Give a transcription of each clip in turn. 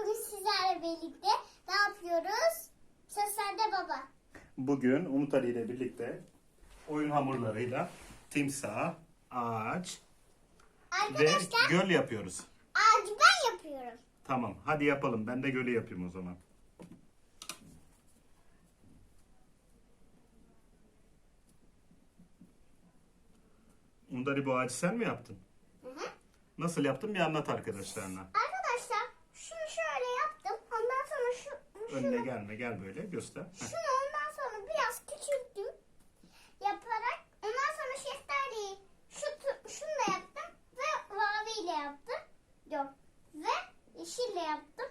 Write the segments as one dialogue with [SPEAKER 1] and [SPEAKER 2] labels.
[SPEAKER 1] bugün sizlerle birlikte ne yapıyoruz? Söz sende baba.
[SPEAKER 2] Bugün Umut Ali ile birlikte oyun hamurlarıyla timsah, ağaç ve
[SPEAKER 1] Arkadaşlar
[SPEAKER 2] göl yapıyoruz.
[SPEAKER 1] ağacı ben yapıyorum.
[SPEAKER 2] Tamam hadi yapalım. Ben de gölü yapayım o zaman. Umut Ali bu ağacı sen mi yaptın?
[SPEAKER 1] Hı hı.
[SPEAKER 2] Nasıl yaptın bir anlat arkadaşlarına.
[SPEAKER 1] Arkadaşlar şunu şöyle yaptım. Ondan sonra şu, şunu,
[SPEAKER 2] Önüne gelme gel böyle göster. Heh.
[SPEAKER 1] şunu ondan sonra biraz küçülttüm. Yaparak ondan sonra şeftaliyi şu, tu- şunla yaptım ve maviyle yaptım. Yok. Ve yeşille yaptım.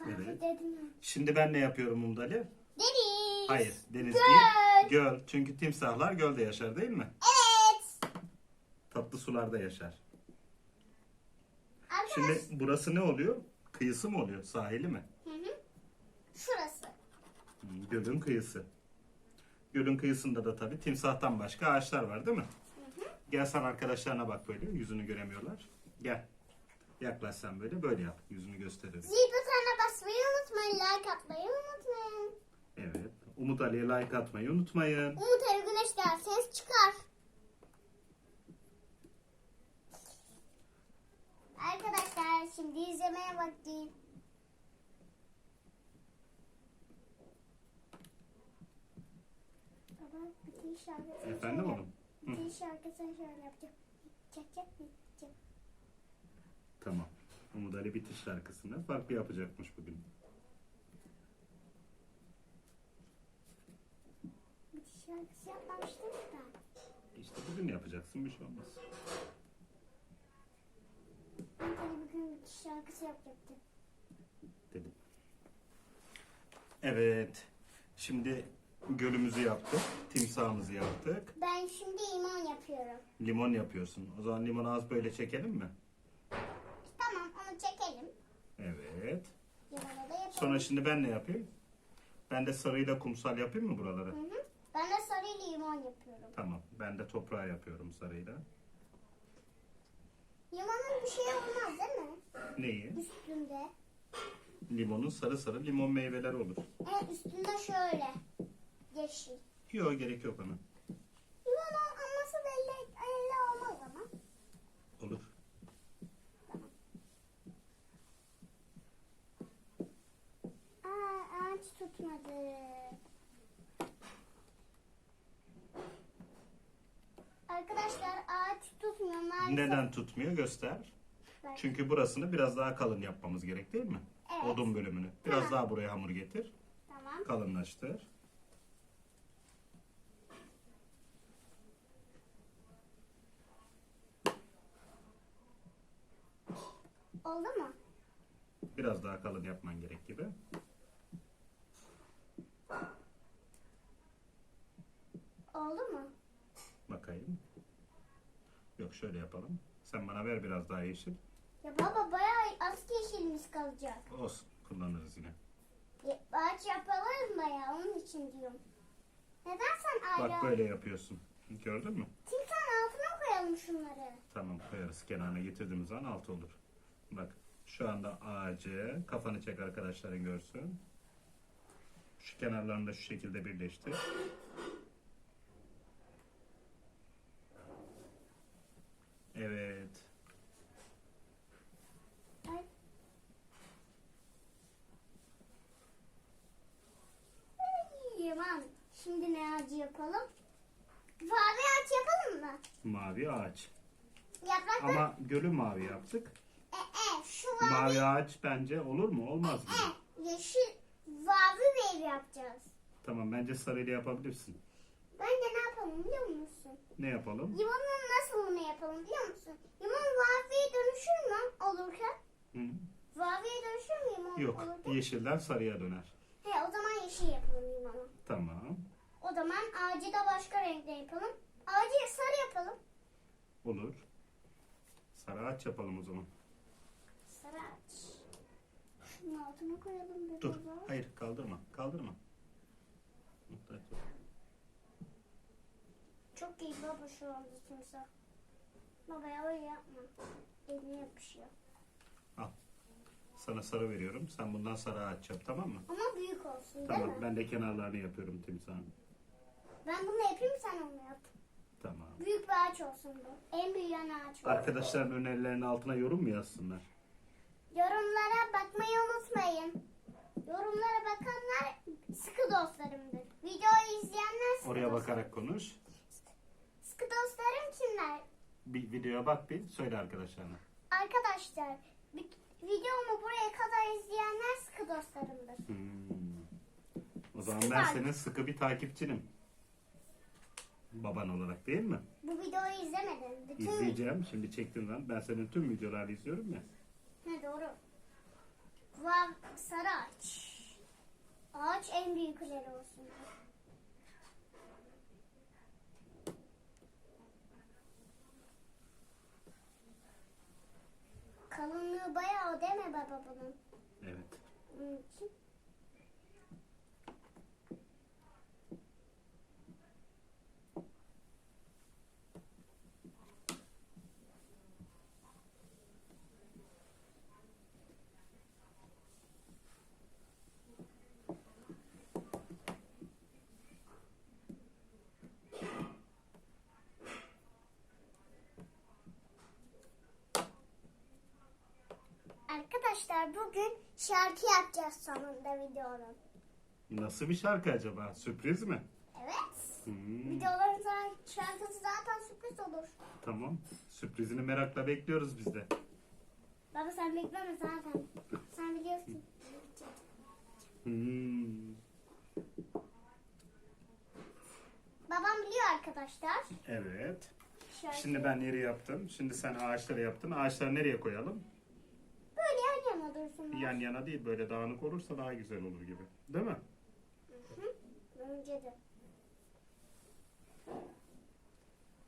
[SPEAKER 1] Mavi
[SPEAKER 2] Evet.
[SPEAKER 1] dedim?
[SPEAKER 2] Şimdi ben ne yapıyorum Ali?
[SPEAKER 1] Deniz.
[SPEAKER 2] Hayır deniz değil. Göl. Çünkü timsahlar gölde yaşar değil mi?
[SPEAKER 1] Evet.
[SPEAKER 2] Tatlı sularda yaşar.
[SPEAKER 1] Arkadaşlar.
[SPEAKER 2] Şimdi burası ne oluyor? Kıyısı mı oluyor? Sahili mi?
[SPEAKER 1] Hı hı. Şurası.
[SPEAKER 2] Hmm, Gölün kıyısı. Gölün kıyısında da tabii timsahtan başka ağaçlar var değil mi?
[SPEAKER 1] Hı hı.
[SPEAKER 2] Gel sen arkadaşlarına bak böyle. Yüzünü göremiyorlar. Gel. Yaklaş sen böyle. Böyle yap. Yüzünü gösteriyorum.
[SPEAKER 1] Zil butonuna basmayı unutmayın. Like atmayı unutmayın.
[SPEAKER 2] Evet. Umut Ali'ye like atmayı unutmayın.
[SPEAKER 1] Umut Arı Güneş derseniz çıkar. Arkadaşlar şimdi izlemeye vakti. Baba bütün şarkısını
[SPEAKER 2] Efendim
[SPEAKER 1] şöyle-
[SPEAKER 2] oğlum? Hı.
[SPEAKER 1] Bütün şarkısını şöyle yapacağım. Çek çek çek.
[SPEAKER 2] Tamam. Umut Ali bitiş şarkısını farklı yapacakmış bugün.
[SPEAKER 1] Bütün şarkısı yapmamıştım da.
[SPEAKER 2] İşte bugün yapacaksın bir şey olmaz.
[SPEAKER 1] Ben bugün bütün şarkısı yapacaktım.
[SPEAKER 2] Dedim. Evet. Şimdi gölümüzü yaptık. Timsahımızı yaptık.
[SPEAKER 1] Ben şimdi iman yapıyorum.
[SPEAKER 2] Limon yapıyorsun. O zaman limonu az böyle çekelim mi?
[SPEAKER 1] Tamam onu çekelim.
[SPEAKER 2] Evet.
[SPEAKER 1] Limonu da yapalım.
[SPEAKER 2] Sonra şimdi ben ne yapayım? Ben de sarıyla kumsal yapayım mı buraları?
[SPEAKER 1] Hı hı. Ben de sarı limon yapıyorum.
[SPEAKER 2] Tamam. Ben de toprağı yapıyorum sarıyla.
[SPEAKER 1] Limonun bir şey olmaz değil mi?
[SPEAKER 2] Neyi?
[SPEAKER 1] Üstünde.
[SPEAKER 2] Limonun sarı sarı limon meyveleri olur.
[SPEAKER 1] Evet üstünde şöyle. Yeşil.
[SPEAKER 2] Yok gerek yok ona.
[SPEAKER 1] Limon olması belli, belli olmaz ama.
[SPEAKER 2] Olur.
[SPEAKER 1] Aa ağaç tutmadı. Arkadaşlar ağaç tutmuyor maalesef.
[SPEAKER 2] Neden tutmuyor göster.
[SPEAKER 1] Ben-
[SPEAKER 2] Çünkü burasını biraz daha kalın yapmamız gerek değil mi?
[SPEAKER 1] Evet.
[SPEAKER 2] Odun bölümünü. Biraz daha buraya hamur getir.
[SPEAKER 1] Tamam.
[SPEAKER 2] Kalınlaştır.
[SPEAKER 1] Oldu mu?
[SPEAKER 2] Biraz daha kalın yapman gerek gibi.
[SPEAKER 1] Oldu mu?
[SPEAKER 2] Bakayım. Yok şöyle yapalım. Sen bana ver biraz daha yeşil.
[SPEAKER 1] Ya baba bayağı az yeşilimiz kalacak.
[SPEAKER 2] Olsun. Kullanırız yine.
[SPEAKER 1] Ya, Ağaç yapalım mı ya onun için diyorum. Neden sen ayrı
[SPEAKER 2] Bak böyle yapıyorsun. Gördün mü?
[SPEAKER 1] Timsahın altına koyalım şunları.
[SPEAKER 2] Tamam koyarız. Kenarına getirdiğimiz zaman altı olur. Bak şu anda ağacı kafanı çek arkadaşların görsün. Şu kenarlarını da şu şekilde birleştir. Evet.
[SPEAKER 1] Yaman. Şimdi ne ağacı yapalım? Mavi ağaç yapalım mı?
[SPEAKER 2] Mavi ağaç.
[SPEAKER 1] Yapraklar.
[SPEAKER 2] Ama gölü mavi yaptık.
[SPEAKER 1] Mavi.
[SPEAKER 2] Ağaç bence olur mu? Olmaz mı?
[SPEAKER 1] Yeşil. Mavi bir ev yapacağız.
[SPEAKER 2] Tamam bence sarıyla yapabilirsin.
[SPEAKER 1] Bence ne yapalım biliyor musun?
[SPEAKER 2] Ne yapalım?
[SPEAKER 1] Limonun nasıl yapalım biliyor musun? Limon maviye dönüşür mü olurken?
[SPEAKER 2] Hı?
[SPEAKER 1] Maviye dönüşür mü limon
[SPEAKER 2] Yok.
[SPEAKER 1] olurken?
[SPEAKER 2] Yeşilden sarıya döner.
[SPEAKER 1] He o zaman yeşil yapalım limonu.
[SPEAKER 2] Tamam.
[SPEAKER 1] O zaman ağacı da başka renkte yapalım. Ağacı sarı yapalım.
[SPEAKER 2] Olur. Sarı ağaç yapalım o zaman.
[SPEAKER 1] Sarı ağaç. Şunun altına koyalım bir
[SPEAKER 2] Dur.
[SPEAKER 1] baba.
[SPEAKER 2] Hayır kaldırma. Kaldırma. Muhtaç yok.
[SPEAKER 1] Çok iyi baba şu anda timsah. Baba ya öyle yapma. Eline yapışıyor.
[SPEAKER 2] sana sarı veriyorum. Sen bundan sarı ağaç yap tamam mı?
[SPEAKER 1] Ama büyük olsun değil
[SPEAKER 2] Tamam
[SPEAKER 1] mi?
[SPEAKER 2] ben de kenarlarını yapıyorum timsahın.
[SPEAKER 1] Ben bunu yapayım sen onu yap.
[SPEAKER 2] Tamam.
[SPEAKER 1] Büyük bir ağaç olsun bu. En büyüyen ağaç olsun.
[SPEAKER 2] Arkadaşların önerilerinin altına yorum mu yazsınlar?
[SPEAKER 1] Yorumlara bakmayı unutmayın. Yorumlara bakanlar sıkı dostlarımdır. Videoyu izleyenler sıkı
[SPEAKER 2] Oraya
[SPEAKER 1] dostlarım.
[SPEAKER 2] bakarak konuş.
[SPEAKER 1] Sıkı dostlarım kimler?
[SPEAKER 2] Bir videoya bak bir söyle arkadaşlarına.
[SPEAKER 1] Arkadaşlar videomu buraya kadar izleyenler sıkı dostlarımdır.
[SPEAKER 2] Hmm. O zaman
[SPEAKER 1] Sıkı
[SPEAKER 2] ben
[SPEAKER 1] takip.
[SPEAKER 2] senin sıkı bir takipçinim. Baban olarak değil mi?
[SPEAKER 1] Bu videoyu izlemedin. Bütün...
[SPEAKER 2] İzleyeceğim. Şimdi çektim lan. Ben senin tüm videolarını izliyorum ya.
[SPEAKER 1] Vav sarı ağaç. Ağaç en büyükleri olsun. Kalınlığı bayağı mi baba bunun?
[SPEAKER 2] Evet.
[SPEAKER 1] Bunun için. Arkadaşlar bugün şarkı yapacağız sonunda videonun.
[SPEAKER 2] Nasıl bir şarkı acaba? Sürpriz mi?
[SPEAKER 1] Evet.
[SPEAKER 2] Hmm,
[SPEAKER 1] Videoların şarkısı zaten sürpriz olur.
[SPEAKER 2] tamam. Sürprizini merakla bekliyoruz biz de.
[SPEAKER 1] Baba sen bekleme zaten. Sen biliyorsun.
[SPEAKER 2] Hmm,
[SPEAKER 1] Babam biliyor arkadaşlar.
[SPEAKER 2] evet.
[SPEAKER 1] Şarkı.
[SPEAKER 2] Şimdi ben yeri yaptım. Şimdi sen ağaçları yaptın. Ağaçları nereye koyalım?
[SPEAKER 1] Böyle yan yana dursunlar.
[SPEAKER 2] Yan yana değil. Böyle dağınık olursa daha güzel olur gibi. Değil mi?
[SPEAKER 1] Hı, Bence de.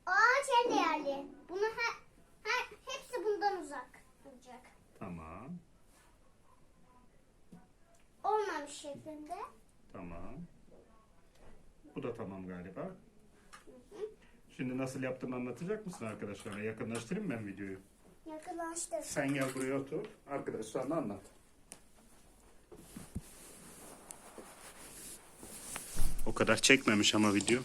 [SPEAKER 1] Ağaç en değerli. Bunu her, her, hepsi bundan uzak olacak.
[SPEAKER 2] Tamam.
[SPEAKER 1] Olmamış şeklinde.
[SPEAKER 2] Tamam. Bu da tamam galiba. Şimdi nasıl yaptığımı anlatacak mısın arkadaşlarına? Yakınlaştırayım ben videoyu.
[SPEAKER 1] Yakınlaştır.
[SPEAKER 2] Sen gel buraya otur. Arkadaşlarına anlat. O kadar çekmemiş ama video.